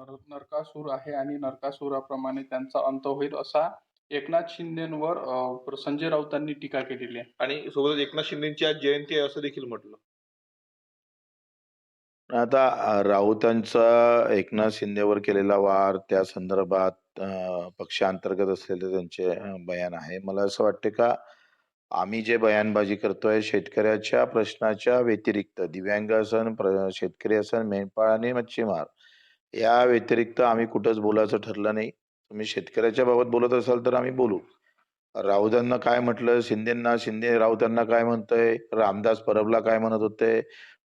नर नरकासूर आहे आणि नरकासुराप्रमाणे त्यांचा अंत होईल असा एकनाथ शिंदेंवर संजय राऊतांनी टीका केलेली आहे. आणि सोबतच एकनाथ शिंदेची आज जयंती आहे असं देखील म्हटलं. आता राऊतांचा एकनाथ शिंदेवर केलेला वार त्या संदर्भात पक्षांतर्गत असलेले त्यांचे बयान आहे. मला असं वाटते का आम्ही जे बयानबाजी करतोय शेतकऱ्याच्या प्रश्नाच्या व्यतिरिक्त दिव्यांग असन शेतकरी असन मेंढपाळ आणि मच्छीमार या व्यतिरिक्त आम्ही कुठंच बोलायचं ठरलं नाही. तुम्ही शेतकऱ्याच्या बाबत बोलत असाल तर आम्ही बोलू. राऊतांना काय म्हटलं? शिंदेंना शिंदे राऊतांना काय म्हणतोय? रामदास परबला काय म्हणत होते?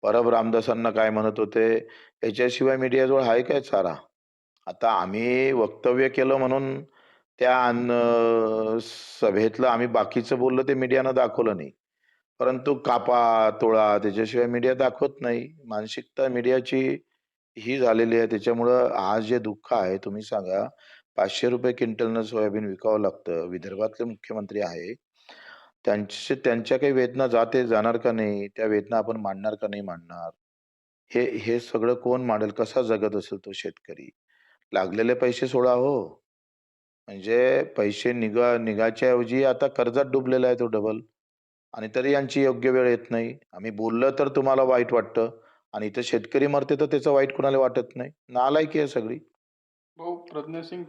परब रामदासांना काय म्हणत होते? याच्याशिवाय मीडियाजवळ आहे काय चारा आता आम्ही वक्तव्य केलं म्हणून त्या सभेतलं आम्ही बाकीचं बोललं ते मीडियानं दाखवलं नाही. परंतु कापा तोळा त्याच्याशिवाय मीडिया दाखवत नाही. मानसिकता मीडियाची ही झालेली आहे. त्याच्यामुळं आज जे दुःख आहे तुम्ही सांगा पाचशे रुपये क्विंटलनं सोयाबीन विकावं लागतं. विदर्भातले मुख्यमंत्री आहे त्यांचे त्यांच्या काही वेदना जाते जाणार का नाही? त्या वेदना आपण मांडणार का नाही मांडणार? हे हे सगळं कोण मांडेल? कसा जगत असेल तो शेतकरी? लागलेले पैसे सोडा हो. म्हणजे पैसे निघा निघायच्या ऐवजी आता कर्जात डुबलेला आहे तो डबल आणि तरी यांची योग्य वेळ येत नाही. आम्ही बोललं तर तुम्हाला वाईट वाटतं. आणि इथं शेतकरी मरते तर त्याचं वाईट कुणाला वाटत नाही. नालायकी आहे सगळी. भाऊ प्रज्ञासिंग